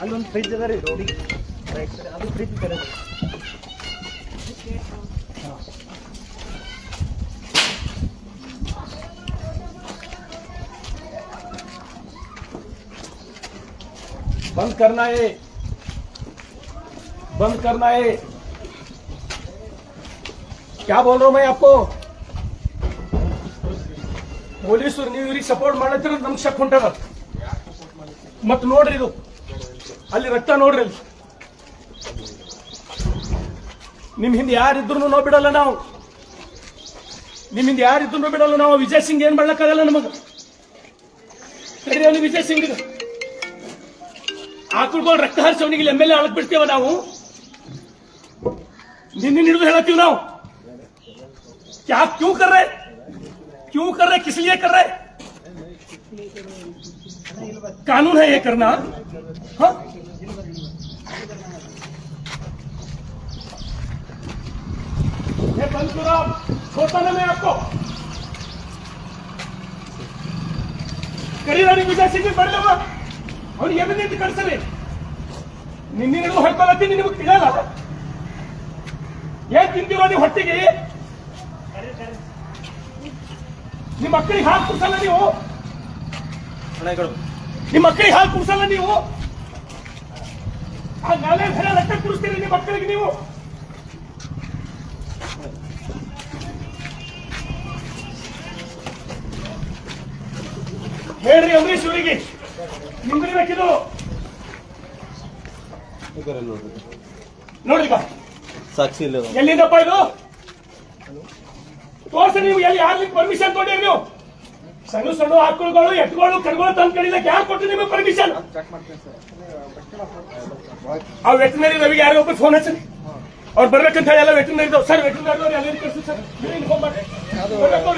ಅಲ್ಲೊಂದು ಫ್ರಿಜ್ ಅದ ರೀ ರೋಡಿಗೆ ರೈಟ್ ಸೈಡ್ ಅದು ಫ್ರಿಜ್ ಕರೆ करना है बंद करना है क्या बोल रहा हूं मैं आपको ಪೊಲೀಸರು ನೀವು ಇವ್ರಿಗೆ ಸಪೋರ್ಟ್ ಮಾಡತ್ತಿರ ನಮ್ಗೆ ಶಕ್ ಹೊಂಟದ ಮತ್ ನೋಡ್ರಿ ಇದು ಅಲ್ಲಿ ರಕ್ತ ನೋಡ್ರಿ ಅಲ್ಲಿ ನಿಮ್ ಹಿಂದೆ ಯಾರಿದ್ರು ನಾವು ಬಿಡಲ್ಲ ನಾವು ನಿಮ್ ಹಿಂದೆ ಯಾರಿದ್ರು ಬಿಡಲ್ಲ ನಾವು ವಿಜಯ್ ಸಿಂಗ್ ಏನ್ ಮಾಡ್ಲಕ್ಕಾಗಲ್ಲ ನಮಗ ಸರಿ ಅವನು ವಿಜಯ್ ಸಿಂಗ್ ಆಕಳ್ಕೊಂಡು ರಕ್ತ ಹರಿಸವನಿಗೆ ಎಮ್ ಎಲ್ ಎ ಅಳಕ್ ಬಿಡ್ತೇವ ನಾವು ನಿನ್ನೆ ಹಿಡಿದು ಹೇಳತ್ತೀವಿ ನಾವು क्या क्यों कर रहे क्यों कर रहे किस लिए कर रहे कानून है ये करना हाँ ये बंद करो आप छोड़ता ना मैं आपको ಕರೀರಾಣಿ ವಿಜಯ್ ಸಿಂಗ್ ಬರಲವ ಅವ್ರು ಎಲ್ಲಿಂದ ಕಳಿಸಲಿ ನಿನ್ನೆ ನೀವು ಹೇಳ್ಕೊಳತ್ತೀನಿ ನಿಮಗೆ ತಿಳಿಯಲ್ಲ? ಏನ್ ತಿಂತೀರೋ ನೀವು ಹೊಟ್ಟಿಗೆ? ನಿಮ್ಮ ಮಕ್ಕಳಿಗೆ ಹಾಲು ಕುಡ್ಸಲ್ಲ ನೀವು? ನಿಮ್ಮ ಮಕ್ಕಳಿಗೆ ಹಾಲು ಕುಡ್ಸಲ್ಲ ನೀವು? ಆ ನಾಳೆ ಹೆಣ ರಕ್ತ ಕುಡಿಸ್ತೀರಿ ನಿಮ್ಮ ಮಕ್ಕಳಿಗೆ ನೀವು? ಹೇಳ್ರಿ ಅಂಬರೀಶ್ ಇವರಿಗೆ ನಿಂದಿರ್ಬೇಕಿದು ನೋಡ್ರಿ. ಬಾ ಸಾಕ್ಷಿ ಇಲ್ಲ ಎಲ್ಲಿಂದಪ್ಪ ಇದು? ತೋರ್ಸಿ ನೀವು ಎಲ್ಲಿ ಯಾರ್ಲಿಕ್ಕೆ ಪರ್ಮಿಷನ್ ತೊಗೊಂಡಿರಿ ನೀವು? ಸಣ್ಣ ಸಣ್ಣ ಆಕಳುಗಳು ಎತ್ತುಗಳು ಕರುಗಳು ತಂದು ಕಡಿಲಕ್ಕೆ ಯಾರು ಕೊಟ್ಟು ನಿಮಗೆ ಪರ್ಮಿಷನ್ ಆ ವೆಟನರಿ ರವಿಗೆ ಯಾರೋ ಒಬ್ಬರು ಫೋನ್ ಹಚ್ಚಿ ಅವ್ರು ಬರ್ಬೇಕಂತ ಹೇಳಿ ಎಲ್ಲ ವೆಟನರಿ ಸರ್ ವೆಟನರಿ ಅವ್ರು ಎಲ್ಲರಿಗೂ ಕಳಿಸಿ ಸರ್ ಇನ್ಫಾರ್ಮ್ ಮಾಡಿ.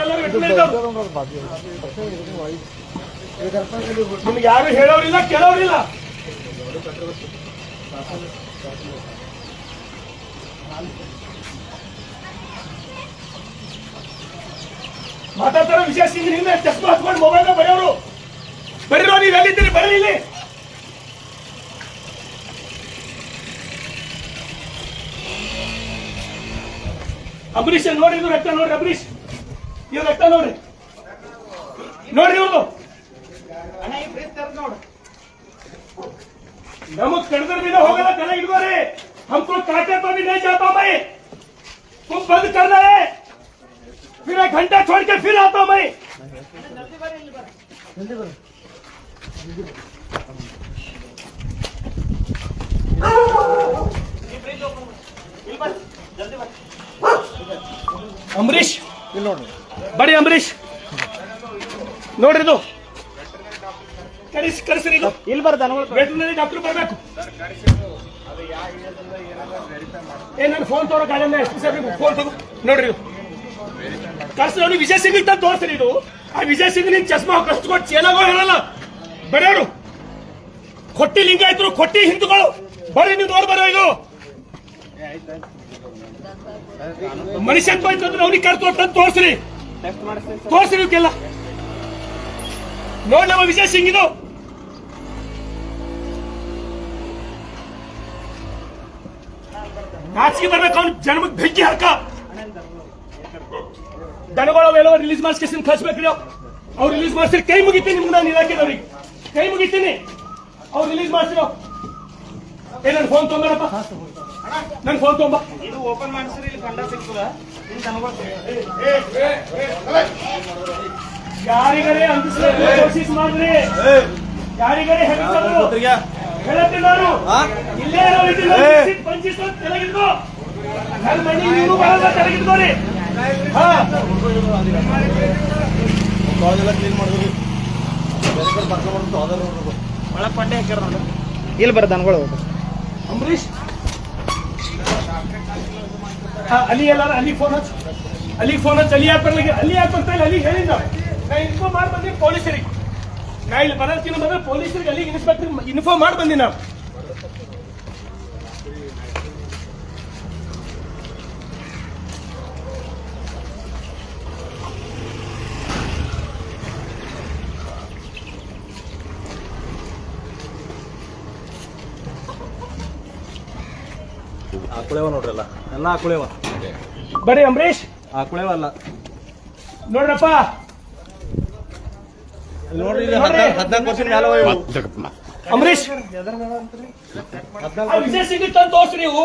ಎಲ್ಲರೂ ವೆಟನರಿ ನಿಮ್ಗೆ ಯಾರು ಹೇಳೋರಿಲ್ಲ, ಕೇಳೋರಿಲ್ಲ. ಮಾತಾಡ್ತಾರೋ ವಿಷಯ ಸಿಂಗ್ ಹಿಂದೆ ಚಸ್ಮ ಹಚ್ಕೊಂಡು ಮೊಬೈಲ್ ಬರೆಯೋರು. ಬರೀರೋ, ನೀವು ಎಲ್ಲಿದ್ದೀರಿ? ಬರೀ ಇಲ್ಲಿ. ಅಂಬರೀಷ್ ನೋಡ್ರಿ ಇದು ರಕ್ತ ನೋಡ್ರಿ ಅಂಬರೀಷ್? ಇವ್ರ ರಕ್ತ ನೋಡ್ರಿ. ನೋಡ್ರಿ ಇವ್ರದು. नमक कड़कर भी ना होगा ना कला इनको रे हमको काटे तो भी नहीं जाता मैं तुम बंद कर रहे फिर एक घंटा छोड़ के फिर आता मैं अमरीश बड़े अमरीश नोड्रिದು ಕಳಿಸಿ ಕಳಿಸ್ರಿ ಇದು. ಇಲ್ಲಿ ಬರ್ದ ಅನ್ಕೊಳ್ತಾರೆ ವೆಟರ್ನರಿ ಡಾಕ್ಟರ್ ಬರಬೇಕು. ಏ ನನ್ನ ಫೋನ್ ತೋರೋ ಗಾಡಿ ಎಷ್ಟು ಸರ್ ಫೋನ್ ತಗೋ. ನೋಡ್ರಿ ಕಳ್ಸಿ ಅವ್ನಿಗೆ ವಿಜಯ್ ಸಿಂಗ್ ಅಂತ ತೋರಿಸ್ರಿ ಇದು. ಆ ವಿಜಯ್ ಸಿಂಗ್ ನಿನ್ ಚಸ್ಮಾ ಕಸ್ಕೊಟ್ಟು ಚೇಲಾಗೋ ಹೇಳಲ್ಲ ಬರೆಯೋರು ಕೊಟ್ಟಿ ಲಿಂಗಾಯತರು ಕೊಟ್ಟಿ ಹಿಂದೂಗಳು. ಬರ್ರಿ ನೀವು ನೋಡಿ ಬರೋ ಇದು. ಮನುಷ್ಯತ್ವ ಅಂದ್ರೆ ಅವ್ನಿಗೆ ಕರ್ತು ಅಂತ ತೋರಿಸ್ರಿ ತೋರಿಸ್ರಿ ಇವಕ್ಕೆಲ್ಲ. ನೋಡಿ ನಮ್ಮ ವಿಜಯ್ ಸಿಂಗ್ ಇದು. ನಾಚಿಕೆ ಬರ್ಬೇಕು ಅವ್ನು ಜನ್ಮಕ್ಕೆ ಬೆಂಕಿ ಹಾಕ. ದನಗಳ ಎಲ್ಲೋ ರಿಲೀಸ್ ಮಾಡಿಸ್ಕೇಸಿನ ಕಳ್ಸ್ಬೇಕ್ರಿ ಅವ್ರು ರಿಲೀಸ್ ಮಾಡಿಸ್ರಿ ಕೈ ಮುಗಿತೀನಿ ನಿಮ್ಗೆ ನಾನು ಇಲಾಖೆದವ್ರಿಗೆ. ಕೈ ಮುಗಿತೀನಿ. ಅವ್ರು ರಿಲೀಸ್ ಮಾಡ್ಸಿರೋ. ಏ ನನ್ ಫೋನ್ ತೊಂಬರಪ್ಪ ನನ್ ಫೋನ್ ತೊಂಬ. ಇದು ಓಪನ್ ಮಾಡಿಸ್ರಿ ಇಲ್ಲಿ ಕಂಡ ಸಿಗ್ತದ? ಯಾರಿಗರೇ ಕೋಶಿಸ್ ಮಾಡ್ರಿ. ಯಾರಿಗರೇ ನಾನು ಇಲ್ಲೇ ಬರ ದನಗಳು ಅಂಬರೀಷ್? ಹಾ, ಅಲ್ಲಿ ಎಲ್ಲಾರ ಅಲ್ಲಿ ಫೋನ್ ಹಚ್ಚ. ಅಲ್ಲಿ ಫೋನ್ ಹಚ್ಚ. ಅಲ್ಲಿ ಯಾಕೆ ಬರ್ಲಿಕ್ಕೆ ಅಲ್ಲಿ ಯಾಕೆ ಬರ್ತಾ ಇಲ್ಲ? ಅಲ್ಲಿಗೆ ಹೇಳಿದ್ದ ನಾ ಇನ್ಫೋ ಮಾಡಿ ಬಂದಿ ಪೊಲೀಸರಿಗೆ ನಾ ಇಲ್ಲಿ ಬರೋದಕ್ಕಿಂತ ಬಂದ್ರೆ ಪೊಲೀಸರಿಗೆ ಅಲ್ಲಿಗೆ ಇನ್ಸ್ಪೆಕ್ಟರ್ ಇನ್ಫಾರ್ಮ್ ಮಾಡಿ ಬಂದಿ ನಾವು ಆಕುಳೇವ ನೋಡ್ರಲ್ಲ ಎಲ್ಲ ಆಕುಳೇವ ಬರೀ ಅಂಬರೀಶ್ ಆಕುಳೇವ ಅಲ್ಲ. ನೋಡ್ರಪ್ಪ ಇಲ್ಲಿ ನೋಡ್ರಿ ಇಲ್ಲಿ ಹದ್ನಾಲ್ಕು ಹದ್ನಾಲ್ಕು ವರ್ಷದ ಮ್ಯಾಲ ಅವ ಇವು. ಅಂಬರೀಶ್ ಆ ವಿಜಯ್ ಸಿಂಗ್ ತಂದು ತೋರ್ಸಿ ನೀವು.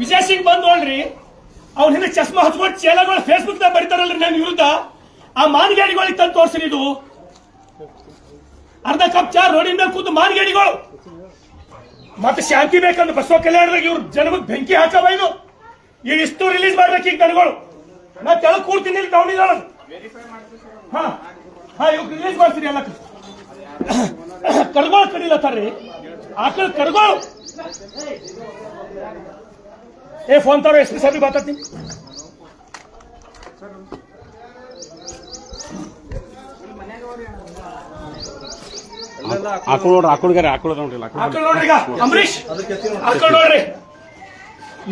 ವಿಜಯ್ ಸಿಂಗ್ ಬಂದ್ ನೋಡ್ರಿ. ಅವ್ನ ಹಿಂದೆ ಚಸ್ಮಾ ಹಚ್ಕೊಂಡು ಚೇಲಗಳು ಫೇಸ್ಬುಕ್ ದಾಗ ಬರೀತಾರಲ್ರಿ ನನ್ನ ವಿರುದ್ಧ. ಆ ಮಾನಗೇಡಿಗಳಿಗೆ ತಂದು ತೋರ್ಸ್ರಿ ಇದು. ಅರ್ಧ ಕಪ್ ಚಾ ರೋಡಿನ ಮೇಲೆ ಕೂತು ಮಾನಗೇಡಿಗಳು. ಮತ್ತೆ ಶಾಂತಿ ಬೇಕಂದ್ರೆ ಬಸವ ಕಲ್ಯಾಣದಾಗ ಇವ್ರು ಜನಕ್ಕೆ ಬೆಂಕಿ ಹಾಕವ ಇದು. ಇವ್ ಇಷ್ಟು ರಿಲೀಸ್ ಮಾಡ್ಬೇಕು ಈಗ ನನಗಳು. ನಾ ತೆಳಗ್ ಕೂಡ್ತೀನಿ ಇಲ್ಲಿ ಟೌನಿಗಳ ಹಾ. ಹಾ ಮಾಡ್ತೀರಿ ರಿಲೀಸ್ ಎಲ್ಲ ಕರ್ಗೋಳ್ ಕಡಿಲತ್ತಾರ್ರಿ ಆಕಳ ಕರ್ಗೋಳ್. ಏ ಫೋನ್ ತರೋ ಎಸ್ ಪಿ ಸಾಹೇಬ್ರಿಗೆ ಮಾತಾಡ್ತೀನಿ. ಆಕಳ ನೋಡ್ರಿ ಆಕಳುಗಾರೆ ಆಕಳು ನೋಡ್ರಿ ಆಕಳು ನೋಡ್ರಿ ಈಗ ಅಂಬರೀಶ್ ಆಕಳ ನೋಡ್ರಿ.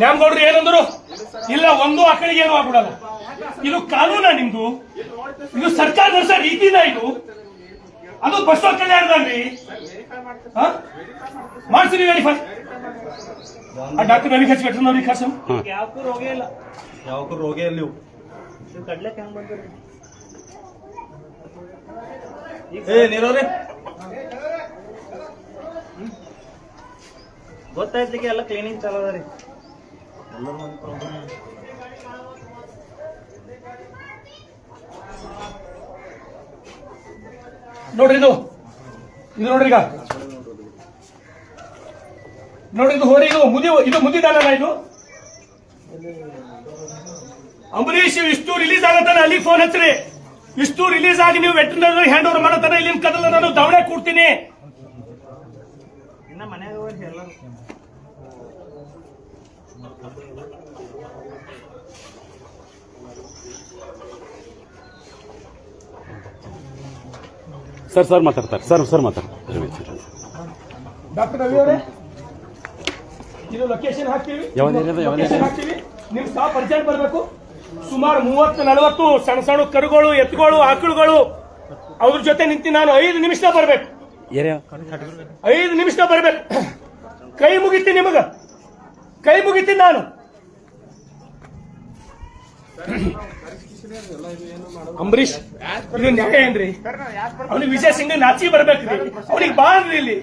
ನ್ಯಾಮ್ ನೋಡ್ರಿ ಏನಂದ್ರು? ಇಲ್ಲ ಒಂದು ಆಕಳಿಗೆ ಏನು ಆಗ್ಬಿಡಲ್ಲ. ಇದು ಕಾನೂನ ನಿಮ್ದು? ಇದು ಸರ್ಕಾರ ನಡೆಸೋ ರೀತಿನ ಇದು? ಅದು ಬಸವ ಕಲ್ಯಾಣದಲ್ಲಿ? ಮಾಡ್ತೀನಿ ವೆರಿಫೈ ಆ ಡಾಕ್ಟರ್ ನನಗೆ ಹಚ್ಚಿ ವೆಟರ್ನರಿ ಖರ್ಚು ಯಾವಕ್ಕೂ ರೋಗ ಇಲ್ಲ ಯಾವಕ್ಕೂ ರೋಗ ಇಲ್ಲ. ನೀವು. ಕಡ್ಲೆಕ್ ಹೆಂಗ್ ಬಂದ್ರಿ ಏ ನೀರವ್ರಿ. ಗೊತ್ತಾಯ್ತಿಗೆ ಎಲ್ಲ ಕ್ಲೀನಿಂಗ್ ಚಾಲೋ ಅದ ರೀ. ನೋಡ್ರಿ ಇದು. ಇದು ನೋಡ್ರಿ ಈಗ. ನೋಡ್ರಿ ಇದು ಹೋರಿ ಇದು ಮುದಿ, ಇದು ಮುದಿದಾನ ಇದು? ಅಂಬರೀಶ್ ಇಷ್ಟು ರಿಲೀಸ್ ಆಗತ್ತಾನೆ ಅಲ್ಲಿ ಫೋನ್ ಹಚ್ಚ್ರಿ ಇಷ್ಟು ರಿಲೀಸ್ ಆಗಿ ನೀವು ವೆಟರ್ನರಿ ಹ್ಯಾಂಡ್ ಓವರ್ ಮಾಡತ್ತಾನೆ ಇಲ್ಲಿ ಕದಲ ನಾನು ದವಣೆ ಕೊಡ್ತೀನಿ. ಇನ್ನ ಮನ್ಯಾಗ ಸರ್ ಸರ್ ಮಾತಾಡ್ತಾರೆ. ಸರ್ ಸರ್ ಮಾತಾಡ್ತಾರೆ. ಇದು ಲೊಕೇಶನ್ ಹಾಕ್ತೀವಿ. ಲೊಕೇಶನ್? ಹಾಕ್ತೀವಿ. ನಿಮ್ ಸ್ಟಾಫ್ ಅರ್ಜೆಂಟ್ ಬರಬೇಕು. ಸುಮಾರು ಮೂವತ್ತು ನಲವತ್ತು ಸಣ್ಣ ಸಣ್ಣ ಕರುಗಳು ಎತ್ತುಗಳು ಆಕಳುಗಳು ಅವ್ರ ಜೊತೆ ನಿಂತಿ ನಾನು ಐದು ನಿಮಿಷ ಬರಬೇಕು. ಐದು ನಿಮಿಷ ಬರ್ಬೇಕು. ಕೈ ಮುಗಿತಿ ನಿಮಗ. ಕೈ ಮುಗಿತಿ ನಾನು. ಅಂಬರೀಶ್ ಇದು ನ್ಯಾಯ ಏನ್ರಿ? ಅವ್ನಿಗೆ ವಿಜಯ್ ಸಿಂಗ್ ನಾಚಿ ಬರ್ಬೇಕ್ರಿ. ಅವ್ನಿಗೆ ಬಾಳ್ರಿ ಇಲ್ಲಿ?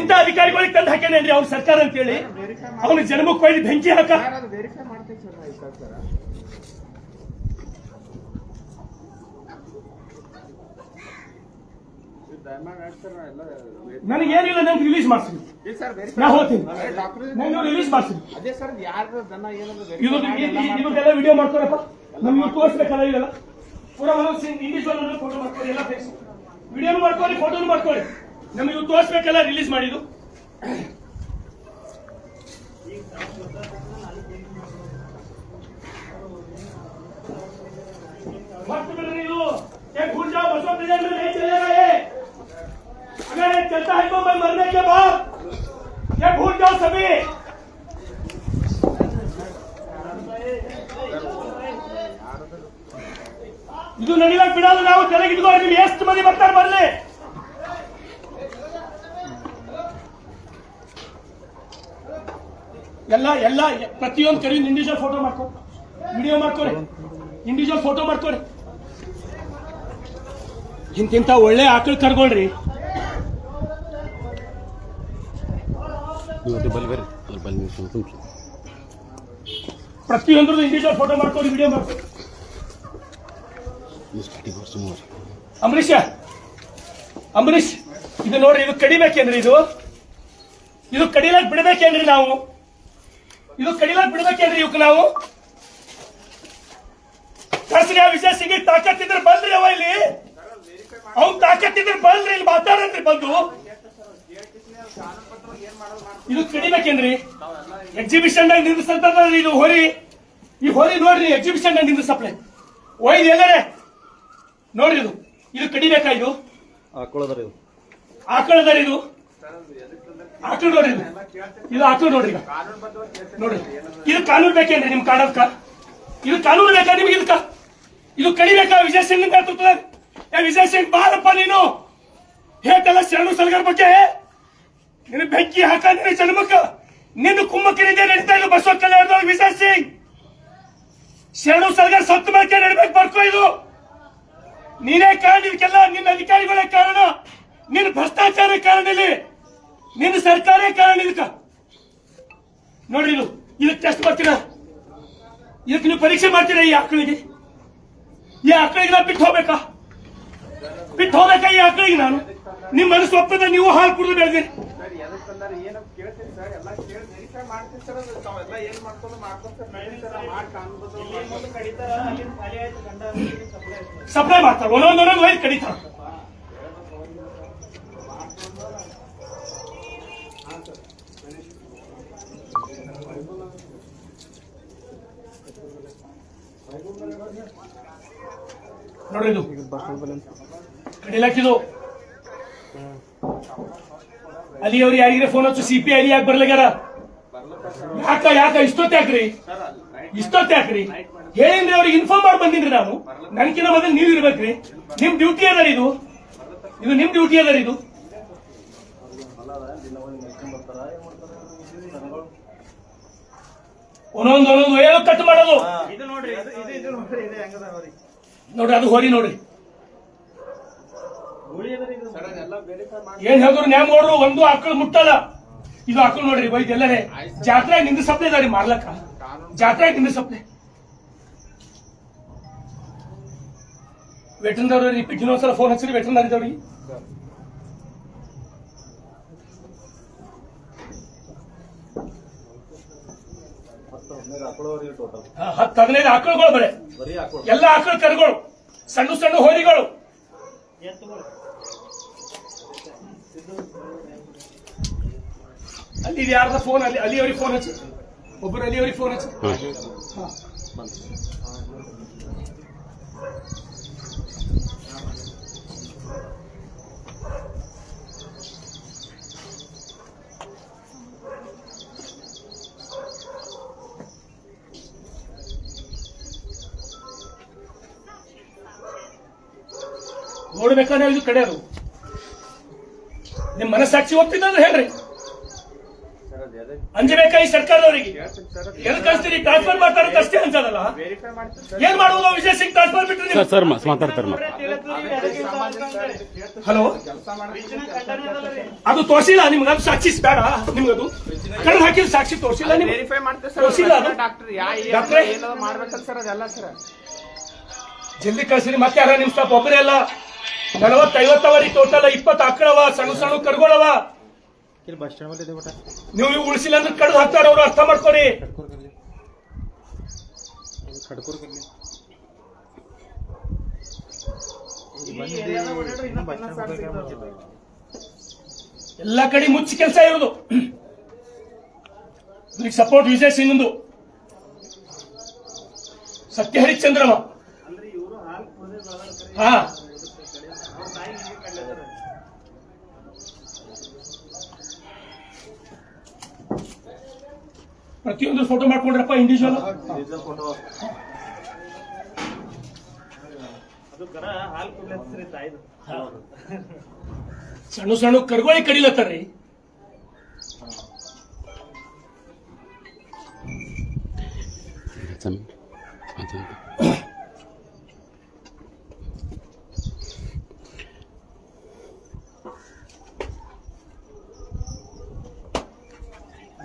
ಇಂಥ ಅಧಿಕಾರಿಗಳಿಗೆ ತಂದು ಹಾಕ್ಯಾನೇನ್ರಿ ಅವ್ನ ಸರ್ಕಾರ ಅಂತೇಳಿ? ಅವ್ನ ಜನ್ಮಕ್ಕೆ ಕೊಯ್ದು ಬೆಂಕಿ ಹಾಕ. ನನಗೇನಿಲ್ಲ, ನಂಗೆ ರಿಲೀಸ್ ಮಾಡ್ತೀನಿ ನಾ ಹೋಗ್ತೀನಿ ನಂಗೆ ರಿಲೀಸ್ ಮಾಡ್ತೀನಿ ಅದೇ ಸರ್ ಯಾರ್ದು ದನ ಏನದು ಇದು ಇದಕ್ಕೆಲ್ಲ ವಿಡಿಯೋ ಮಾಡ್ಕೊಳಪ್ಪ ನಮ್ಗೆ ತೋರಿಸ್ಬೇಕಲ್ಲ ಇದೆಲ್ಲ ಪೂರ ಒಂದೊಂದು ಇಂಡಿವಿಜುವಲ್ ಫೋಟೋ ಮಾಡ್ಕೊಳ್ಳಿ ಎಲ್ಲ ಫೇಸ್ ವಿಡಿಯೋನು ಮಾಡ್ಕೊಳ್ಳಿ ಫೋಟೋನು ಮಾಡ್ಕೊಳ್ಳಿ ನಮ್ಗೆ ಇವು ತೋರಿಸ್ಬೇಕಲ್ಲ ರಿಲೀಸ್ ಮಾಡಿದ್ದು मत बिल्कुल ಇದು ये भूल जाओ बसों प्रेजेंट में नहीं चलेगा ये अगर ये चलता है तो मैं मरने के बाद ये भूल जाओ सभी ಇದು ನಡಿಲಕ್ ಬಿಡಲ್ಲ ನಾವು ಕೆಳಗೆ ಇದ್ಕೋ ನಿಮ್ ಎಷ್ಟು ಮಂದಿ ಬರ್ತಾರೆ ಬರ್ಲಿ ಎಲ್ಲ ಎಲ್ಲ ಪ್ರತಿಯೊಂದು ಕಡೆ ಇಂಡಿವಿಜುವಲ್ ಫೋಟೋ ಮಾಡ್ಕೊ ವಿಡಿಯೋ ಮಾಡ್ಕೊರಿ ಇಂಡಿವಿಜುವಲ್ ಫೋಟೋ ಮಾಡ್ಕೊರಿ ಇಂತಿಂತ ಒಳ್ಳೆ ಆಕಳು ಕರ್ಗೊಳ್ರಿ ಬಲ್ಲಿ ಬರ್ರಿ ಅಲ್ಲಿ ಬಲ್ಲಿ ನೀವು ಸುಮ್ ಸುಮ್ ಪ್ರತಿಯೊಂದ್ರದ್ದು ಇಂಡಿವಿಜುವಲ್ ಫೋಟೋ ಮಾಡ್ಕೊಂಡು ವಿಡಿಯೋ ಮೂರು. ಅಂಬರೀಷ ಅಂಬರೀಷ್ ಇದು ನೋಡ್ರಿ ಇದು ಕಡಿಬೇಕೇನ್ರಿ ಇದು? ಇದು ಕಡಿಲಾಕ್ ಬಿಡ್ಬೇಕೇನ್ರಿ ನಾವು? ಇದು ಕಡಿಲಾಕ್ ಬಿಡ್ಬೇಕೇನ್ರಿ ಇವಕ್ಕೆ ನಾವು? ಕಸರಿ ಆ ವಿಷಯ ಸಿಗಿ ತಾಕತ್ತಿದ್ರೆ ಬಂದ್ರಿ ಅವ ಇಲ್ಲಿ. ಅವ್ನ್ ತಾಕತ್ತಿದ್ರೆ ಬಂದ್ರಿ ಇಲ್ಲಿ ಮಾತಾಡನ್ರಿ ಬಂದು. ಇದು ಕಡಿಬೇಕೇನ್ರಿ ಎಕ್ಸಿಬಿಷನ್ ನಿಂದ್ರಿಸಂತ ಇದು ಹೋರಿ. ಈ ಹೋರಿ ನೋಡ್ರಿ ಎಕ್ಸಿಬಿಷನ್ ನಿಂದ್ರಿಸಪ್ಲೆ ಒಯ್ದು ಎಲ್ಲರೇ. ನೋಡ್ರಿ ಇದು. ಇದು ಕಡಿಬೇಕಾ ಇದು. ಹಾಕೊಳ್ಳೋದ್ರಿ ಇದು. ಆಕಳದ ಇದು. ಆಕಳು ನೋಡ್ರಿ ಇದು. ಇದು ಆಕಳು ನೋಡ್ರಿ ನೋಡ್ರಿ. ಇದು ಕಾನೂನು ಬೇಕೇನ್ರಿ ನಿಮ್ ಕಾಡೋದ್ಕ ಇದು ಕಾನೂನು ಬೇಕಾ ನಿಮ್ಗೆ ಇದಕ್ಕ? ಇದು ಕಡಿಬೇಕಾ ವಿಜಯ್ ಸಿಂಗ್ ನೇತೃತ್ವದಾಗ ಏ ವಿಜಯ್ ಸಿಂಗ್ ಬಾರಪ್ಪ ನೀನು. ಹೇಳ್ತಲ್ಲ ಶರಣು ಸಲಗರ್ ಬಗ್ಗೆ? ನಿನ್ನ ಬೆಂಕಿ ಹಾಕ ನಿನ್ನ ಜನ್ಮಕ್ಕ. ನಿನ್ನ ಕುಮ್ಮಕ್ಕನಿಂದ ನಡೀತಾ ಇದ್ದು ಬಸವ ಕಲ್ಯಾಣದೊಳಗೆ ವಿಜಯ್ ಸಿಂಗ್ ಶರಣು ಸತ್ತು ಬಳಕೆ ನಡ್ಬೇಕು ಬರ್ಕೋ ಇದು. ನೀನೇ ಕಾರಣ, ಇದಕ್ಕೆಲ್ಲ ನಿನ್ನ ಅಧಿಕಾರಿಗಳೇ ಕಾರಣ. ನಿನ್ನ ಭ್ರಷ್ಟಾಚಾರ ಕಾರಣ ಇಲ್ಲಿ. ನಿನ್ನ ಸರ್ಕಾರೇ ಕಾರಣ ಇದಕ್ಕ. ನೋಡ್ರಿ ಇದು. ಇದಕ್ಕೆ ಟೆಸ್ಟ್ ಮಾಡ್ತೀರಾ ಇದಕ್ಕೆ ನೀವು ಪರೀಕ್ಷೆ ಮಾಡ್ತೀರಾ ಈ ಆಕಳಿಗೆ? ಈ ಆಕಳಿಗೆ ನಾ ಬಿಟ್ಟು ಹೋಗ್ಬೇಕಾ? ಬಿಟ್ಟು ಹೋಗ್ಬೇಕಾ ಈ ಆಕಳಿಗೆ ನಾನು? ನಿಮ್ಮ ಮನಸ್ಸು ಒಪ್ಪದ ನೀವು ಹಾಲು ಕುಡಿದು ಬೆಳೆದಿರಿ. ಸರ್ ಎದಕ್ಕೆ ಅಂದಾರ ಏನು ಕೇಳ್ತೀನಿ ಸರ್ ಎಲ್ಲ ಕೇಳಿ ವೆರಿಫೈ ಮಾಡ್ತೀನಿ ಸರ್ ಅದು ತಾವೆಲ್ಲ ಏನ್ ಮಾಡ್ಕೊಂಡು ಮಾಡ್ಕೊಂಡು ಸರ್ ನಡೀಲಿ ಸರ್ ಮಾಡಿ ಕಾಣ್ಬೋದು. ಕಡಿತಾರ ಅಲ್ಲಿಂದ ಖಾಲಿ ಆಯ್ತು ಗಂಡ ಸಪ್ಲೈ ಸಪ್ಲೈ ಮಾಡ್ತಾರೆ ಒಂದೊಂದು ಒಂದೊಂದು ಒಯ್ದು ಕಡಿತಾರ. ನೋಡ್ರಿ ಇದು. ಕಡಿಲಾಕಿದು ಅಲ್ಲಿ ಅವ್ರು ಯಾರಿಗ್ರೆ ಫೋನ್ ಹಚ್ಚು ಸಿ ಪಿ ಐ ಯಾಕೆ ಬರ್ಲಾಗ್ಯಾರ ಯಾಕ ಯಾಕ ಇಷ್ಟೊತ್ತೆ ಯಾಕ್ರಿ? ಇಷ್ಟೊತ್ತೆ ಯಾಕ್ರಿ? ಹೇಳಿನ್ರಿ ಅವ್ರಿಗೆ ಇನ್ಫಾರ್ಮ್ ಮಾಡಿ ಬಂದಿನ್ರಿ ನಾವು. ನನ್ಕಿನ್ನ ಮೊದಲು ನೀವು ಇರ್ಬೇಕ್ರಿ. ನಿಮ್ ಡ್ಯೂಟಿ ಅದ ಇದು. ಇದು ನಿಮ್ ಡ್ಯೂಟಿ ಅದ ಇದು. ಒಂದೊಂದು ಒಂದೊಂದು ಕಟ್ ಮಾಡೋದು. ನೋಡ್ರಿ ಅದು ಹೊರಿ ನೋಡ್ರಿ ಸರ್ ಅದೆಲ್ಲ ವೆರಿಫೈ ಮಾಡಿ ಏನ್ ಹೇಳಿದ್ರು ನ್ಯಾಮ್ ನೋಡ್ರು ಒಂದು ಆಕಳು ಮುಟ್ಟಲ್ಲ. ಇದು ಆಕಳು ನೋಡ್ರಿ ಬೈದ್ ಎಲ್ಲರೇ. ಜಾತ್ರೆ ನಿಂದ ಸಪ್ಲೆ ಇದಾರೆ ಮಾರ್ಲಕ್ಕ? ಜಾತ್ರೆ ನಿಂದ ಸಪ್ಲೆ. ವೆಟರ್ನರಿ ರಿಪೀಟ್ ಇನ್ನೊಂದ್ಸಲ ಫೋನ್ ಹಚ್ಚಿರಿ ವೆಟರ್ನರಿ ಟೋಟಲ್ ಹತ್ತು ಹದಿನೈದು ಆಕಳುಗಳು ಬರೇ. ಎಲ್ಲ ಆಕಳು ಕರುಗಳು ಸಣ್ಣ ಸಣ್ಣ ಹೋರಿಗಳು. ಅಲ್ಲಿ ಇದು ಯಾರ್ದ ಫೋನ್ ಅಲ್ಲಿ ಅವ್ರಿಗೆ ಫೋನ್ ಹಚ್ಚಿ. ಒಬ್ಬರು ಅಲ್ಲಿ ಅವ್ರಿಗೆ ಫೋನ್ ಹಚ್ಚಿ. ಹಾಂ ನೋಡ್ಬೇಕಾದ್ರೆ ಇದು ಕಡೆ ಅದು. ನಿಮ್ ಮನಸ್ಸಾಕ್ಷಿ ಅಂತ ಹೇಳ್ರಿ. ಅದು ಅಂಜಬೇಕಾ ಈ ಸರ್ಕಾರದವರಿಗೆ? ಎಲ್ಲಿ ಕಳಿಸ್ತೀರಿ? ಟ್ರಾನ್ಸ್ಫರ್ ಮಾಡ್ತಾರೆ ಅಷ್ಟೇ ಅನ್ಸದಲ್ಲ? ವೆರಿಫೈ ಮಾಡ್ತೀನಿ ಸರ್ ಏನ್ ಮಾಡುವುದು? ವಿಜಯ್ ಸಿಂಗ್ ಟ್ರಾನ್ಸ್ಫರ್ ಬಿಟ್ರಿ ಸರ್ ಮಾತಾಡ್ತಾರೆ ಹಲೋ? ಅದು ತೋರಿಸಿಲ್ಲ ನಿಮ್ಗೆ ಅದು ಸಾಕ್ಷಿ ಬೇಡ. ನಿಮ್ಗದು ಕಣ್ಣು ಹಾಕಿ ಸಾಕ್ಷಿ ತೋರಿಸಿಲ್ಲ ತೋರ್ಸಿಲ್ಲ ಅದು? ಡಾಕ್ಟರ್ ಸರ್ ಜಲ್ದಿ ಕಳ್ಸಿರಿ. ಮತ್ತೆ ಯಾರ ನಿಮ್ ಸ್ಟಾಪ್ ಒಬ್ಬರೇ ಅಲ್ಲ. ನಲವತ್ತು ಐವತ್ತವರಿ ಟೋಟಲ್ ಇಪ್ಪತ್ತು ಆಕಳವ ಸಣ್ಣ ಸಣ್ಣ ಕರ್ಗೊಳವ. ನೀವು ಇವು ಉಳಿಸಿಲ್ಲ ಅಂದ್ರೆ ಕಡ್ದು ಹಾಕ್ತಾರ ಅವ್ರು ಅರ್ಥ ಮಾಡ್ಕೊರಿ. ಎಲ್ಲ ಕಡೆ ಮುಚ್ಚಿ ಕೆಲಸ ಇರೋದು. ಸಪೋರ್ಟ್ ವಿಜಯ್ ಸಿಂಗ್ದು. ಸತ್ಯ ಹರಿಶ್ಚಂದ್ರವ ಹಾ. ಪ್ರತಿಯೊಂದು ಫೋಟೋ ಮಾಡ್ಕೊಂಡ್ರಪ್ಪ ಇಂಡಿವಿಜುವಲ್ ಡೀಸೆಲ್ ಫೋಟೋ ಸಣ್ಣ ಸಣ್ಣ ಕರ್ಗೋಳಿ ಕಡಿಲತ್ತಾರ್ರಿ. ಸ್ವಾಮಿ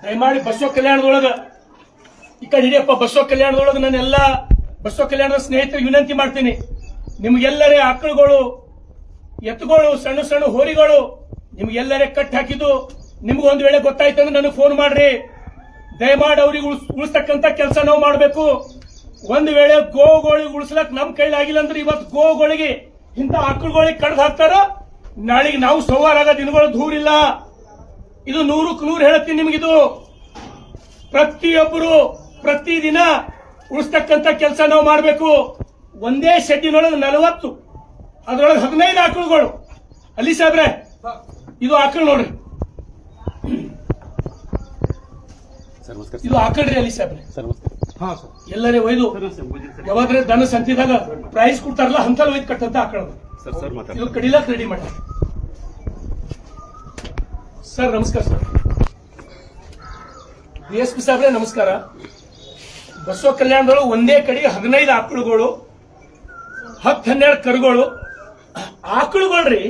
ದಯಮಾಡಿ ಬಸವ ಕಲ್ಯಾಣದೊಳಗ, ಈ ಕಡೆ ಹಿಡಿಯಪ್ಪ, ಬಸವ ಕಲ್ಯಾಣದೊಳಗ ಎಲ್ಲ ಬಸವ ಕಲ್ಯಾಣದ ಸ್ನೇಹಿತರು ವಿನಂತಿ ಮಾಡ್ತೀನಿ. ನಿಮ್ಗೆಲ್ಲರೇ ಆಕಳುಗಳು, ಎತ್ತುಗಳು, ಸಣ್ಣ ಸಣ್ಣ ಹೋರಿಗಳು, ನಿಮ್ಗೆಲ್ಲರೇ ಕಟ್ ಹಾಕಿದ್ದು, ನಿಮ್ಗೆ ಒಂದು ವೇಳೆ ಗೊತ್ತಾಯ್ತು ಅಂದ್ರೆ ನನಗೆ ಫೋನ್ ಮಾಡ್ರಿ. ದಯಮಾಡಿ ಅವ್ರಿಗೆ ಉಳಿಸ್, ಉಳಿಸ್ತಕ್ಕಂಥ ಕೆಲಸ ನಾವು ಮಾಡಬೇಕು. ಒಂದು ವೇಳೆ ಗೋಗಳಿಗೆ ಉಳಿಸ್ಲಕ್ ನಮ್ ಕೈಲಾಗಿಲ್ಲ ಅಂದ್ರೆ ಇವತ್ತು ಗೋಗಳಿಗೆ ಇಂಥ ಆಕಳುಗಳಿಗೆ ಕಡ್ದು ಹಾಕ್ತಾರ, ನಾಳೆಗೆ ನಾವು ಸೋವಾರಾಗ ದಿನಗಳು ದೂರಿಲ್ಲ. ಇದು ನೂರಕ್ಕೆ ನೂರು ಹೇಳತ್ತೀನಿ ನಿಮಗಿದು. ಪ್ರತಿಯೊಬ್ಬರು ಪ್ರತಿದಿನ ಉಳಿಸ್ತಕ್ಕಂಥ ಕೆಲಸ ನಾವು ಮಾಡಬೇಕು. ಒಂದೇ ಶೆಡ್ಡಿನೊಳಗೆ ನಲವತ್ತು. ಅದರೊಳಗೆ ಹದಿನೈದು ಆಕಳುಗಳು. ಅಲ್ಲಿ ಸಾಬ್ರೆ ಇದು ಆಕಳು ನೋಡ್ರಿ. ಸರ್ ನಮಸ್ಕಾರ ಇದು ಆಕಳ್ರಿ ಅಲ್ಲಿ ಸಾಬ್ರೆ ಸರ್ ನಮಸ್ಕಾರ ಎಲ್ಲರೇ ಒಯ್ದು. ಯಾವಾಗ್ರೆ ದನ ಸಂತಿದಾಗ ಪ್ರೈಸ್ ಕೊಡ್ತಾರಲ್ಲ ಹಂತಲ್ಲಿ ಒಯ್ದು ಕಟ್ಟಂತ ಆಕಳು ಸರ್ ಸರ್ ಮಾತಾಡಿ ಇದು ಕಡಿಲಾಕ್ ರೆಡಿ ಮಾಡಿ. ಸರ್, ನಮಸ್ಕಾರ ಸರ್. ಬಿ ಎಸ್ ಪಿ ಸಾಹೇಬ್ರೆ, ನಮಸ್ಕಾರ. ಬಸವ ಕಲ್ಯಾಣದೊಳಗೆ ಒಂದೇ ಕಡೆ ಹದಿನೈದು ಆಕಳುಗಳು, ಹತ್ತು ಹನ್ನೆರಡು ಕರುಗಳು. ಆಕಳುಗಳ್ರಿ,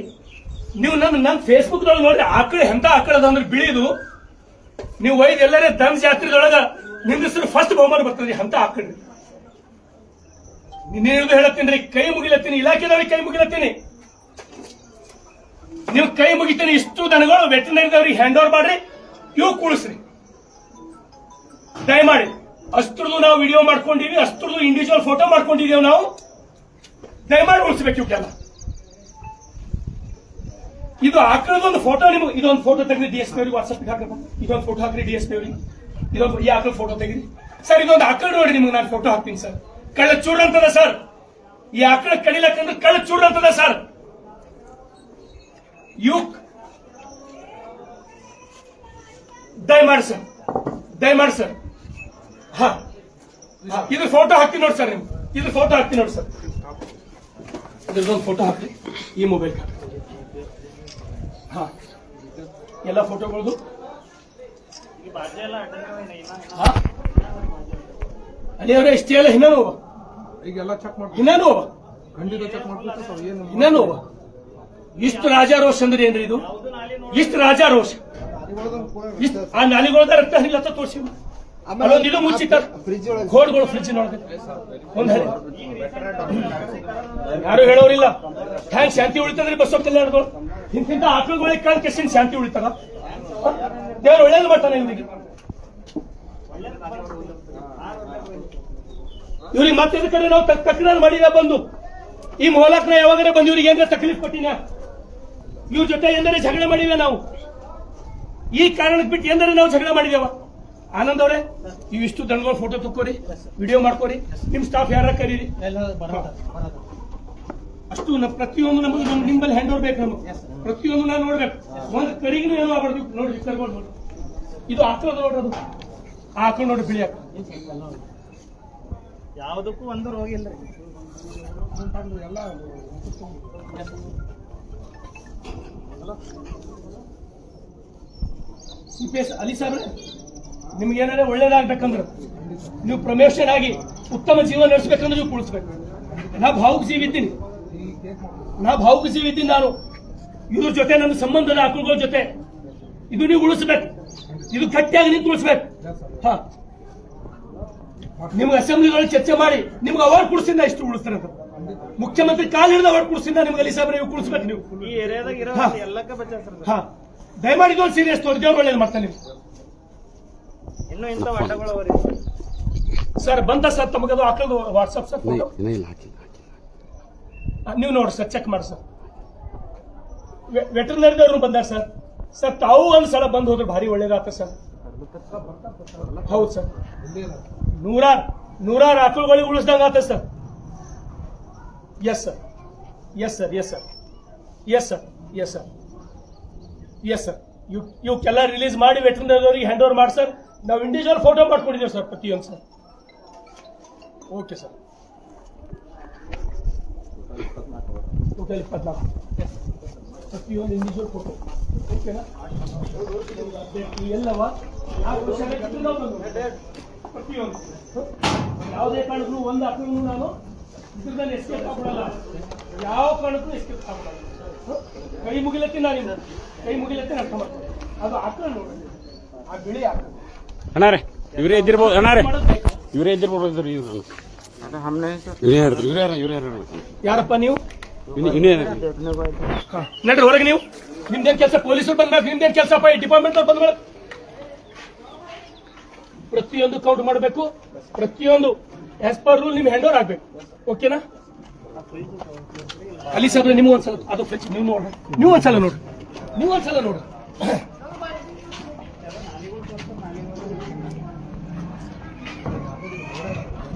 ನೀವು ನನ್ನ ನನ್ನ ಫೇಸ್ಬುಕ್ದೊಳಗೆ ನೋಡ್ರಿ, ಆಕಳು ಎಂತ ಆಕಳದ ಅಂದ್ರೆ ಬಿಳಿದು ನೀವು ಒಯ್ದು ಎಲ್ಲರೇ ದಮ್ ಜಾತ್ರೆದೊಳಗೆ ನಿಮ್ಮ ಹೆಸರು ಫಸ್ಟ್ ಬಹುಮಾನ ಬರ್ತದೆ ಅಂತ ಆಕಳ್ರಿ. ನಿನ್ನೇನು ಹೇಳತ್ತೀನಿ ಕೈ ಮುಗಿಲತ್ತೀನಿ, ಇಲಾಖೆದವ್ರಿಗೆ ಕೈ ಮುಗಿಲತ್ತೀನಿ. ನೀವು ಕೈ ಮುಗಿತೀನಿ, ಇಷ್ಟು ದನಗಳು ವೆಟನರಿದವ್ರಿಗೆ ಹ್ಯಾಂಡ್ ಓವರ್ ಮಾಡ್ರಿ, ಇವು ಕೂಡಿಸ್ರಿ ದಯಮಾಡಿ ಅಷ್ಟ್ರದ್ದು ನಾವು ವಿಡಿಯೋ ಮಾಡ್ಕೊಂಡಿವಿ ಅಷ್ಟ್ರದ್ದು ಇಂಡಿವಿಜುವಲ್ ಫೋಟೋ ಮಾಡ್ಕೊಂಡಿದ್ದೇವೆ ನಾವು. ದಯಮಾಡಿ ಉಳಿಸ್ಬೇಕು ಇವಕ್ಕೆಲ್ಲ ಇದು ಆಕಳದೊಂದು ಫೋಟೋ ನಿಮ್ಗೆ, ಇದೊಂದು ಫೋಟೋ ತೆಗೆದು ಡಿ ಎಸ್ ಪಿ ಅವ್ರಿಗೆ ವಾಟ್ಸ್ಆಪ್ ಹಾಕಬೇಕು ಇದೊಂದು ಫೋಟೋ ಹಾಕ್ರಿ ಡಿ ಎಸ್ ಪಿ ಅವ್ರಿಗೆ. ಇದೊಂದು ಈ ಆಕಳ ಫೋಟೋ ತೆಗಿರಿ ಸರ್ ಇದೊಂದು ಆಕಳ ನೋಡಿ ನಿಮ್ಗೆ ನಾನು ಫೋಟೋ ಹಾಕ್ತೀನಿ ಸರ್ ಕಳ್ಳ ಚೂಡ್ ಅಂತದ ಸರ್ ಈ ಆಕಳ ಕಡಿಲಕ್ಕಂದ್ರೆ ಕಳ್ಳ ಚೂಡ್ ಅಂತದ ಸರ್ ಯು ದಯಮಾಡಿ ಸರ್. ದಯಮಾಡಿ ಸರ್. ಹಾ. ಇದು ಫೋಟೋ ಹಾಕ್ತೀನಿ ನೋಡಿ ಸರ್ ನೀವು ಇದು ಫೋಟೋ ಹಾಕ್ತೀನಿ ನೋಡಿ ಸರ್. ಇದ್ರದ್ದೊಂದು ಫೋಟೋ ಹಾಕಿ ಈ ಮೊಬೈಲ್ ಹಾಕಿ ಹಾ. ಎಲ್ಲ ಫೋಟೋಗಳದು ಈ ಬಾಜು ಎಲ್ಲ ಅಡ್ಡ ಹಾ. ಅಲ್ಲಿ ಅವರೇ ಇಷ್ಟೇ ಎಲ್ಲ ಹಿನ್ನೂ ಅವ ಈಗೆಲ್ಲ ಚೆಕ್ ಮಾಡಿ ಹಿನ್ನೂ ಖಂಡಿತ ಚೆಕ್ ಮಾಡ್ಬೇಕು ಏನು ಹಿನ್ನೂ ಇಷ್ಟು ರಾಜಾರೋಷ ಅಂದ್ರೆ ಏನ್ರಿ ಇದು? ಇಷ್ಟು ರಾಜಾರೋಷ. ಇಷ್ಟು ಆ ನಾಲಿಗೊಳದ ರಕ್ತ ಹರಿಲತ್ತ ತೋರಿಸಿ ಇದು ಮುಚ್ಚಿಟ್ಟಾರ ಕೋಡ್ಗಳು ಫ್ರಿಜ್ ಒಂದ್ ಹಳೆ ಯಾರು ಹೇಳೋರಿಲ್ಲ. ಹ್ಯಾಂಗ್ ಶಾಂತಿ ಉಳಿತದ್ರಿ ಹೋಗ್ತಿಲ್ಲ ಕಲ್ಯಾಣಗಳು ಇಂತಿಂತ ಆಕಳುಗಳಿಗೆ ಕಳ್ ಕೆಸಿನ ಶಾಂತಿ ಉಳಿತಾರ ದೇವ್ರು ಒಳ್ಳೇದು ಮಾಡ್ತಾನೆ ಇವ್ರಿಗೆ ಇವ್ರಿಗೆ ಮತ್ತೆ ಕಡೆ ನಾವು ತಕ್ಕ ತಕರಾರು ಮಾಡಿದ ಬಂದು. ಈ ಮೊಹಲಕ್ನ ಯಾವಾಗರೆ ಬಂದು ಇವ್ರಿಗೆ ಏನಾರ ತಕ್ಲೀಫ್ ಕೊಟ್ಟಿನ? ಇವ್ರ ಜೊತೆ ಎಂದರೆ ಜಗಳ ಮಾಡಿವೆ ನಾವು. ಈ ಕಾರಣಕ್ಕೆ ಬಿಟ್ಟು ಎಂದರೆ ನಾವು ಜಗಳ ಮಾಡಿದೇವ ಆನಂದ್ ಅವರೇ ಇಷ್ಟು ದನಗಳ ಫೋಟೋ ತಕ್ಕೋರಿ ವಿಡಿಯೋ ಮಾಡ್ಕೋರಿ ನಿಮ್ ಸ್ಟಾಫ್ ಯಾರ ಕರೀರಿ? ಅಷ್ಟು ನಮ್ಮ ಪ್ರತಿಯೊಂದು ನಮಗೆ ನಮ್ಗೆ ನಿಮ್ಮಲ್ಲಿ ಹ್ಯಾಂಡ್ ಓವರ್ ಬೇಕು ನಮಗೆ. ಪ್ರತಿಯೊಂದು ನಾನು ನೋಡ್ಬೇಕು. ಒಂದು ಕರಿಗೂ ಏನೋ ಆಗ್ಬಾರ್ದು ನೋಡಿ ಕರ್ಕೊಂಡು ನೋಡಿ ಇದು ಆಕಳದ ನೋಡ್ರಿ ಅದು. ಹಾಕೊಂಡು ನೋಡಿ ಬಿಳಿ ಹಾಕ. ಯಾವುದಕ್ಕೂ ಒಂದು ರೋಗ ಇಲ್ಲ ಎಲ್ಲ ಸಿ ಪಿ ಎಸ್ ಅಲಿ ಸಾಹೇಬ್ರೆ ನಿಮ್ಗೆ ಏನಾದ್ರೆ ಒಳ್ಳೇದಾಗ್ಬೇಕಂದ್ರೆ, ನೀವು ಪ್ರಮೋಷನ್ ಆಗಿ ಉತ್ತಮ ಜೀವನ ನಡೆಸಬೇಕಂದ್ರೆ ನೀವು ಕುಳಿಸ್ಬೇಕು. ನಾ ಭಾವುಕ ಜೀವಿದ್ದೀನಿ ನಾ ಭಾವುಕ ಜೀವಿದ್ದೀನಿ ನಾನು. ಇವ್ರ ಜೊತೆ ನನ್ನ ಸಂಬಂಧದ ಆಕಳುಗಳ ಜೊತೆ. ಇದು ನೀವು ಉಳಿಸ್ಬೇಕು. ಇದು ಗಟ್ಟಿಯಾಗಿ ನೀವು ಉಳಿಸ್ಬೇಕು. ಹಾ. ನಿಮ್ಗೆ ಅಸೆಂಬ್ಲಿಗಳಲ್ಲಿ ಚರ್ಚೆ ಮಾಡಿ ನಿಮ್ಗೆ ಅವಾರ್ಡ್ ಕೊಡಿಸಿಂದ ಇಷ್ಟು ಉಳಿಸ್ತಾರೆ ಅಂತ. ಮುಖ್ಯಮಂತ್ರಿ ಕಾಲ್ ಹಿಡಿದ ಅವಾರ್ಡ್ ಕುಡಿಸಿದ ನಿಮ್ಗೆ ಅಲ್ಲಿ ಸಾಹೇಬ್ರೆ ನೀವು ಕುಡಿಸ್ಬೇಕು ನೀವು. ಈ ಏರಿಯಾದಾಗ ಇರೋ ಹಾ. ಎಲ್ಲಕ್ಕ ಬಚಾಸ್ರ ಹಾ. ದಯಮಾಡಿ ಇದೊಂದು ಸೀರಿಯಸ್ ತೋರಿ ದೇವ್ರು ಒಳ್ಳೇದು ಮಾಡ್ತಾನೆ ನೀವು ಇನ್ನು ಇಂಥ ಅಡ್ಡಗಳವರಿ ಸರ್ ಬಂದ ಸರ್ ತಮಗದು ಹಾಕೋದು ವಾಟ್ಸಪ್ ಸರ್ ನೀವು ನೋಡಿ ಸರ್ ಚೆಕ್ ಮಾಡಿ ಸರ್. ವೆಟರ್ನರಿದವ್ರು ಬಂದಾರ ಸರ್. ಸರ್ ತಾವು ಒಂದು ಸಲ ಬಂದು ಹೋದ್ರೆ ಭಾರಿ ಒಳ್ಳೇದಾತ ಸರ್. ಹೌದು ಸರ್. ನೂರಾರು ನೂರಾರು ಆಕಳುಗಳಿಗೆ ಉಳಿಸ್ದಂಗೆ ಆತ sir. Yes sir yes sir yes sir yes sir yes sir yes sir ಇವ್ ಇವಕ್ಕೆಲ್ಲ ರಿಲೀಸ್ ಮಾಡಿ ವೆಟರ್ನರಿದವ್ರಿಗೆ ಹ್ಯಾಂಡ್ ಓವರ್ ಮಾಡಿ ಸರ್ ನಾವು ಇಂಡಿವಿಜುವಲ್ ಫೋಟೋ ಮಾಡ್ಕೊಂಡಿದ್ದೇವೆ ಸರ್ ಪ್ರತಿಯೊಂದು ಸರ್ ಓಕೆ ಸರ್ ಟೋಟಲ್ ಇಪ್ಪತ್ನಾಲ್ಕು. ಪ್ರತಿಯೊಂದು ಇಂಡಿವಿಜುವಲ್ ಫೋಟೋ ಓಕೆನಾ ಎಲ್ಲವ. ಪ್ರತಿಯೊಂದು? ಯಾವುದೇ ಕಾರಣಕ್ಕೂ ಒಂದು ಅಕ್ಕೂ ನಾನು. ಇದ್ರದಲ್ಲಿ ಎಸ್ಕೇಪ್ ಆಗ್ಬಿಡಲ್ಲ ಯಾವ ಕಾರಣಕ್ಕೂ ಎಸ್ಕೇಪ್ ಆಗ್ಬಿಡಲ್ಲ ಕೈ ಮುಗಿಲತ್ತಿ ನಾನು ಕೈ ಮುಗಿಲತ್ತಿ ಅರ್ಥ ಮಾಡ್ತೀನಿ ಅದು ಆಕಳ ನೋಡಿ. ಆ ಬಿಳಿ ಆಕಳ ಅಣ್ಣಾರೆ ಇವರೇ ಇದ್ದಿರ್ಬೋದು. ಅಣ್ಣಾರೆ? ಇವರೇ ಇದ್ದಿರ್ಬೋದು ಇವ್ರು. ಇವ್ರು ಇವರೇ ಯಾರು ಇವರೇ ಯಾರು ಇವರೇ ಯಾರಪ್ಪ ನೀವು? ನಡ್ರಿ ಹೊರಗೆ ನೀವು. ನಿಮ್ದೇನ್ ಕೆಲಸ? ಪೊಲೀಸರು ಬಂದ್ಬೇಕು ನಿಮ್ದೇನ್ ಕೆಲಸ? ಈ ಡಿಪಾರ್ಟ್ಮೆಂಟ್ ಬಂದ್ಬೇಕು ಪ್ರತಿಯೊಂದು ಕೌಂಟ್ ಮಾಡಬೇಕು. ಪ್ರತಿಯೊಂದು ಆಸ್ ಪರ್ ರೂಲ್ ನಿಮ್ ಹ್ಯಾಂಡ್ ಓವರ್ ಆಗ್ಬೇಕು ಓಕೆನಾ ಅಲ್ಲಿ ಸರ್ ನಿಮ್ಗೆ ಒಂದ್ಸಲ ಅದು ಫ್ರೆಂಚ್ ನೀವು ನೋಡ್ರಿ. ನೀವು ಒಂದ್ಸಲ ನೋಡ್ರಿ. ನೀವು ಒಂದ್ಸಲ ನೋಡ್ರಿ.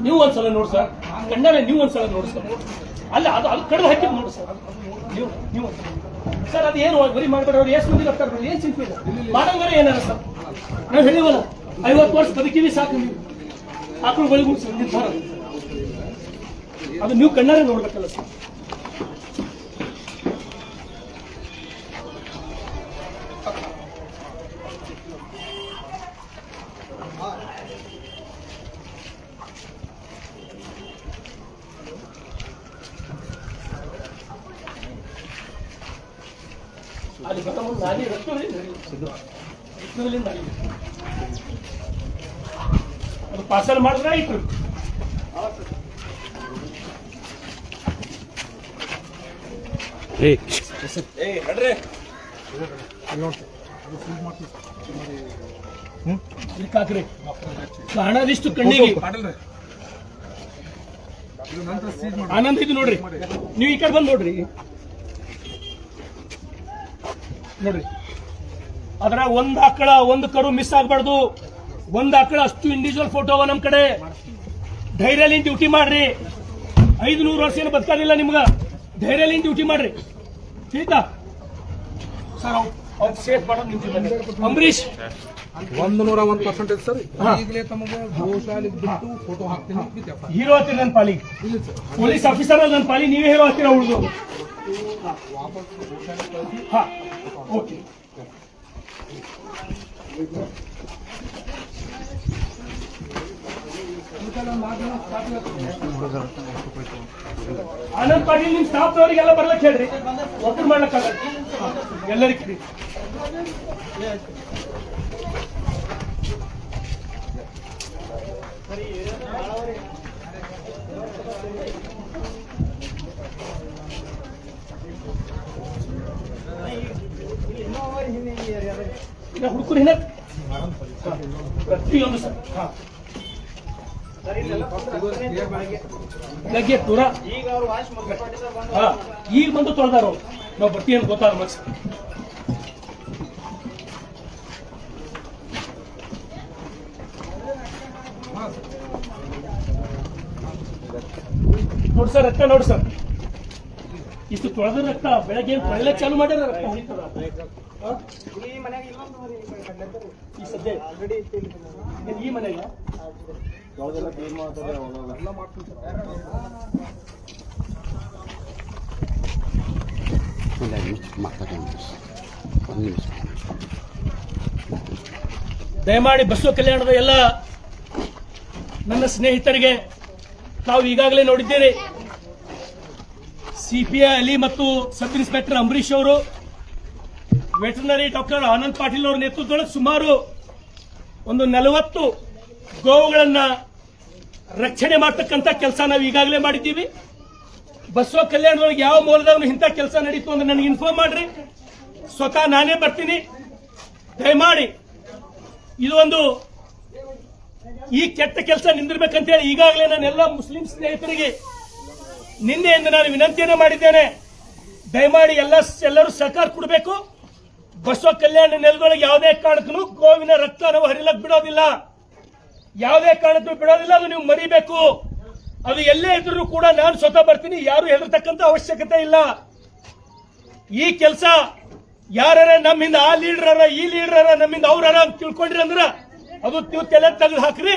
ನೀವು ಒಂದ್ಸಲ ನೋಡಿ ಸರ್ ಕಣ್ಣಾರೆ ನೀವು ಒಂದ್ಸಲ ನೋಡಿ ಸರ್ ಅಲ್ಲ, ಅದು ಅದು ಕಡ್ದು ಹಾಕಿದ್ ನೋಡಿ ಸರ್ ನೀವು ನೀವು ಸರ್ ಅದು ಏನು ಬರೀ ಮಾಡ್ತಾರೆ ಅವ್ರು? ಎಷ್ಟು ಮಂದಿ ಬರ್ತಾರೆ ಏನು ಸಿಂಪಲ್ ಮಾಡಂಗಾರ ಏನಾರ ಸರ್ ನಾವು ಹೇಳಿವಲ್ಲ, ಐವತ್ತು ವರ್ಷ ಬದುಕಿವಿ ಸಾಕು ನೀವು. ಆಕಳು ಬಳಿಗೂ ನಿರ್ಧಾರ ಅದು ನೀವು ಕಣ್ಣಾರೆ ನೋಡ್ಬೇಕಲ್ಲ ಸರ್ ಅಲ್ಲಿ ಬರೋ ಮುಂದೆ ನಾಲಿ ರಕ್ತದಲ್ಲಿ ರಕ್ತದಲ್ಲಿ ನಾಲಿ ಅದು ಪಾರ್ಸಲ್ ಮಾಡಿದ್ರೆ ಆಯ್ತು ಏ ಕಾಣದಿಷ್ಟು ಕಣ್ಣಿಗೆ. ಆನಂದ್ ಇದು ನೋಡ್ರಿ. ನೀವು ಈ ಕಡೆ ಬಂದು ನೋಡ್ರಿ. ನೋಡ್ರಿ. ಅದ್ರ ಒಂದ್ ಆಕಳ ಒಂದ್ ಕರು ಮಿಸ್ ಆಗ್ಬಾರ್ದು. ಒಂದ್ ಆಕಳ ಅಷ್ಟು ಇಂಡಿವಿಜುವಲ್ ಫೋಟೋ ನಮ್ ಕಡೆ. ಧೈರ್ಯಲಿನ್ ಡ್ಯೂಟಿ ಮಾಡ್ರಿ. ಐದು ನೂರು ವರ್ಷ ಏನು ಬದುಕೋದಿಲ್ಲ ನಿಮ್ಗ. ಧೈರ್ಯಲಿನ್ ಡ್ಯೂಟಿ ಮಾಡ್ರಿ. ಸರ್ ಅವ್ರು ಸೇಫ್ ಮಾಡೋದು. ಅಂಬರೀಶ್ ಒಂದು ನೂರ ಒಂದು ಪರ್ಸೆಂಟೇಜ್ ಸರ್ ಈಗಲೇ ತಮಗೆ ಗೋಶಾಲೆ ಬಿಟ್ಟು ಫೋಟೋ ಹಾಕ್ತೀನಿ. ಹೀರೋ ಹತ್ತಿರ ನನ್ನ ಪಾಲಿಗೆ ಪೊಲೀಸ್ ಆಫೀಸರ್ ನನ್ನ ಪಾಲಿ ನೀವೇ ಹೀರೋ ಹತ್ತಿರ ಉಳಿದು ವಾಪಸ್ ಗೋಶಾಲೆ ಕಳಿಸಿ ಹಾ. ಓಕೆ. ಆನಂದ್ ಪಾಟೀಲ್ ನಿಮ್ ಸ್ಟಾಫ್ ಅವರಿಗೆಲ್ಲ ಬರ್ಲಕ್ ಹೇಳ್ರಿ. ಒಬ್ಬರು ಮಾಡ್ಲಕ್ಕಾಗಲ್ಲ. ಎಲ್ಲರಿಗೆ ಕರೀರಿ. ಈಗ ಹುಡುಕರು ಹಿನ್ನ ಪ್ರತಿಯೊಂದು ಸರ್. ಹಾ. ಬೆಳಗ್ಗೆ. ದೂರ ಹಾ. ಈಗ ಬಂದು ತೊಳೆದಾರ ನಾವು ಬರ್ತೀವಿ ಅಂತ ಗೊತ್ತಾದ ಮನ್ಸ ನೋಡಿ ಸರ್ ರಕ್ತ ನೋಡಿ ಸರ್. ಇಷ್ಟು ತೊಳೆದ ರಕ್ತ ಬೆಳಗ್ಗೆ ತೊಳೆಯಲ್ಲ ಚಾಲು ಮಾಡ್ಯಾರ ರಕ್ತ? ಈ ಸದ್ಯ? ಈ ಮನೆಗೆ? ದಯಮಾಡಿ ಬಸವ ಕಲ್ಯಾಣದ ಎಲ್ಲ ನನ್ನ ಸ್ನೇಹಿತರಿಗೆ ತಾವು ಈಗಾಗಲೇ ನೋಡಿದ್ದೀರಿ ಸಿಪಿಐ ಅಲಿ ಮತ್ತು ಸಬ್ ಇನ್ಸ್ಪೆಕ್ಟರ್ ಅಂಬರೀಶ್ ಅವರು, ವೆಟರ್ನರಿ ಡಾಕ್ಟರ್ ಆನಂದ್ ಪಾಟೀಲ್ ಅವರ ನೇತೃತ್ವದಲ್ಲಿ ಸುಮಾರು ಒಂದು ನಲವತ್ತು ಗೋವುಗಳನ್ನ ರಕ್ಷಣೆ ಮಾಡ್ತಕ್ಕಂಥ ಕೆಲಸ ನಾವು ಈಗಾಗಲೇ ಮಾಡಿದ್ದೀವಿ. ಬಸವ ಕಲ್ಯಾಣದೊಳಗೆ ಯಾವ ಮೂಲದವನು ಇಂಥ ಕೆಲಸ ನಡೀತು ಅಂದ್ರೆ ನನಗೆ ಇನ್ಫಾರ್ಮ್ ಮಾಡ್ರಿ. ಸ್ವತಃ ನಾನೇ ಬರ್ತೀನಿ. ದಯಮಾಡಿ ಇದು ಒಂದು ಈ ಕೆಟ್ಟ ಕೆಲಸ ನಿಂದಿರ್ಬೇಕಂತೇಳಿ ಈಗಾಗಲೇ ನಾನೆಲ್ಲ ಮುಸ್ಲಿಂ ಸ್ನೇಹಿತರಿಗೆ ನಿನ್ನೆಯಿಂದ ನಾನು ವಿನಂತಿಯನ್ನು ಮಾಡಿದ್ದೇನೆ, ದಯಮಾಡಿ ಎಲ್ಲ ಎಲ್ಲರೂ ಸಹಕಾರ ಕೊಡಬೇಕು. ಬಸವ ಕಲ್ಯಾಣ ನೆಲದೊಳಗೆ ಯಾವುದೇ ಕಾರಣಕ್ಕೂ ಗೋವಿನ ರಕ್ತ ನಾವು ಹರಿಲಕ್ ಬಿಡೋದಿಲ್ಲ. ಯಾವುದೇ ಕಾರಣಕ್ಕೂ ಬಿಡೋದಿಲ್ಲ, ಅದು ನೀವು ಮರಿಬೇಕು. ಅದು ಎಲ್ಲೇ ಇದ್ರೂ ಕೂಡ ನಾನು ಸ್ವತಃ ಬರ್ತೀನಿ, ಯಾರು ಹೆದರ್ತಕ್ಕಂಥ ಅವಶ್ಯಕತೆ ಇಲ್ಲ. ಈ ಕೆಲಸ ಯಾರ ನಮ್ಮಿಂದ ಆ ಲೀಡರ್ ಈ ಲೀಡರ್ ನಮ್ಮಿಂದ ಅವ್ರ ಅಂತ ತಿಳ್ಕೊಂಡ್ರಿ ಅಂದ್ರ ಅದು ನೀವು ತಲೆ ತೆಗೆದು ಹಾಕ್ರಿ.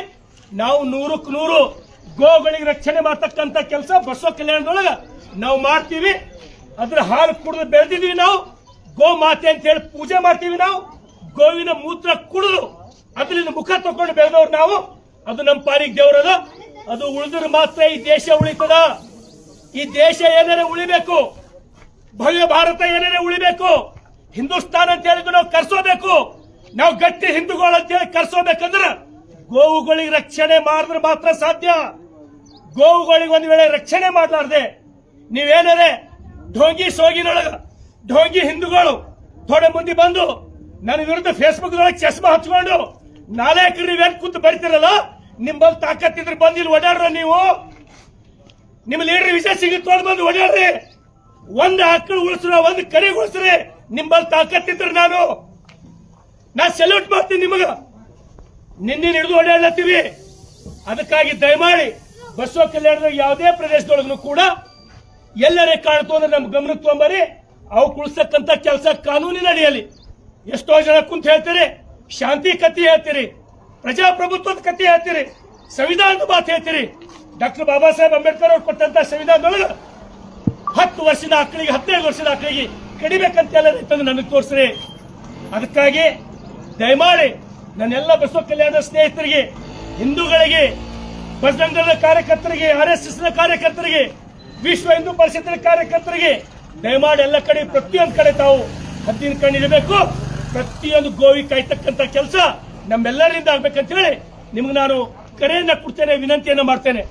ನಾವು ನೂರಕ್ಕೆ ನೂರು. ಗೋಗಳಿಗೆ ರಕ್ಷಣೆ ಮಾಡ್ತಕ್ಕಂತ ಕೆಲಸ ಬಸವ ಕಲ್ಯಾಣದೊಳಗ. ನಾವು ಮಾಡ್ತೀವಿ, ಅದ್ರ ಹಾಲು ಕುಡಿದು ಬೆಳೆದಿದೀವಿ ನಾವು. ಗೋ ಮಾತೆ ಅಂತ ಹೇಳಿ ಪೂಜೆ ಮಾಡ್ತೀವಿ ನಾವು. ಗೋವಿನ ಮೂತ್ರ ಕುಡಿದು ಅದರಿಂದ ಮುಖ ತಕೊಂಡು ಬೆಳೆದವ್ರು ನಾವು. ಅದು ನಮ್ಮ ಪಾರಿಗೆ ದೇವರದ. ಅದು ಉಳಿದ್ರೆ ಮಾತ್ರ ಈ ದೇಶ ಉಳಿತದ. ಈ ದೇಶ ಏನಾರ ಉಳಿಬೇಕು? ಭವ್ಯ ಭಾರತ ಏನೇನೆ ಉಳಿಬೇಕು? ಹಿಂದೂಸ್ತಾನ್ ಅಂತ ಹೇಳಿದ್ರು ನಾವು ಕರ್ಸೋಬೇಕು. ನಾವು ಗಟ್ಟಿ ಹಿಂದೂಗಳು ಅಂತ ಹೇಳಿ ಕರ್ಸೋಬೇಕಂದ್ರೆ ಗೋವುಗಳಿಗೆ ರಕ್ಷಣೆ ಮಾಡಿದ್ರೆ ಮಾತ್ರ ಸಾಧ್ಯ. ಗೋವುಗಳಿಗೆ ಒಂದು ವೇಳೆ ರಕ್ಷಣೆ ಮಾಡಲಾರ್ದೆ, ನೀವೇನಾರೆ ಢೋಂಗಿ ಸೋಗಿನೊಳಗ, ಢೋಂಗಿ ಹಿಂದೂಗಳು ಥೋಡೆ ಮುಂದೆ ಬಂದು ನನ್ನ ವಿರುದ್ಧ ಫೇಸ್ಬುಕ್ ಒಳಗೆ ಚಸ್ಮ ಹಚ್ಕೊಂಡು ನಾಲ್ಕು ನೀವೇನ್ ಕೂತು ಬರಿತೀರಲ್ಲ ನಿಮ್ಮಲ್ಲಿ ತಾಕತ್ತಿದ್ರೆ ಇಲ್ಲಿ ಓಡಾಡ್ರ ನೀವು. ನಿಮ್ಮ ಲೀಡರ್ ವಿಷಯ ತೊಗೊಂಡು ಬಂದು ಓಡಾಡ್ರಿ. ಒಂದು ಆಕಳು ಉಳಿಸ್ರ, ಒಂದು ಕರಿ ಉಳಿಸ್ರಿ ನಿಮ್ಮಲ್ಲಿ ತಾಕತ್ತಿದ್ರೆ ನಾನು. ನಾ ಸೆಲ್ಯೂಟ್ ಮಾಡ್ತೀನಿ ನಿಮಗ. ನಿನ್ನೆ ಹಿಡಿದು ಓಡಾಡ್ಲತ್ತೀವಿ. ಅದಕ್ಕಾಗಿ ದಯಮಾಡಿ ಬಸವ ಕಲ್ಯಾಣದ ಯಾವುದೇ ಪ್ರದೇಶದೊಳಗೂ ಕೂಡ ಎಲ್ಲರೇ ಕಾಣ್ತು ಅಂದ್ರೆ ನಮ್ಮ ಗಮನಕ್ಕೆ ತೊಂಬರಿ ಅವು ಕುಳಿಸ್ತಕ್ಕಂತ ಕೆಲಸ ಕಾನೂನಿನ ಅಡಿಯಲ್ಲಿ. ಎಷ್ಟೋ ಜನ ಕುಂತ ಹೇಳ್ತೀರಿ, ಶಾಂತಿ ಕಥೆ ಹೇಳ್ತೀರಿ, ಪ್ರಜಾಪ್ರಭುತ್ವದ ಕಥೆ ಹೇಳ್ತೀರಿ, ಸಂವಿಧಾನದ ಮಾತು ಹೇಳ್ತೀರಿ. ಡಾಕ್ಟರ್ ಬಾಬಾ ಸಾಹೇಬ್ ಅಂಬೇಡ್ಕರ್ ಅವ್ರು ಕೊಟ್ಟಂತ ಸಂವಿಧಾನದೊಳಗೆ ಹತ್ತು ವರ್ಷದ ಆಕಳಿಗೆ, ಹದಿನೈದು ವರ್ಷದ ಆಕಳಿಗೆ ಕಡಿಬೇಕಂತ ಎಲ್ಲ ತಂದು ನನಗೆ ತೋರಿಸ್ರಿ. ಅದಕ್ಕಾಗಿ ದಯಮಾಡಿ ನನ್ನೆಲ್ಲ ಬಸವ ಕಲ್ಯಾಣ ಸ್ನೇಹಿತರಿಗೆ, ಹಿಂದೂಗಳಿಗೆ ಬಜರಂಗದ ಕಾರ್ಯಕರ್ತರಿಗೆ, ಆರ್ ಎಸ್ ಎಸ್ ಕಾರ್ಯಕರ್ತರಿಗೆ, ವಿಶ್ವ ಹಿಂದೂ ಪರಿಷತ್ತಿನ ಕಾರ್ಯಕರ್ತರಿಗೆ ದಯಮಾಡಿ ಎಲ್ಲ ಕಡೆ, ಪ್ರತಿಯೊಂದು ಕಡೆ ತಾವು ಹದ್ದಿನ ಕಣ್ಣಿರಬೇಕು ಪ್ರತಿಯೊಂದು ಗೋವಿ ಕಾಯ್ತಕ್ಕಂತ ಕೆಲಸ ನಮ್ಮೆಲ್ಲರಿಂದ ಆಗ್ಬೇಕಂತ ಹೇಳಿ ನಿಮ್ಗೆ ನಾನು ಕರೆಯನ್ನ ಕೊಡ್ತೇನೆ, ವಿನಂತಿಯನ್ನ ಮಾಡ್ತೇನೆ.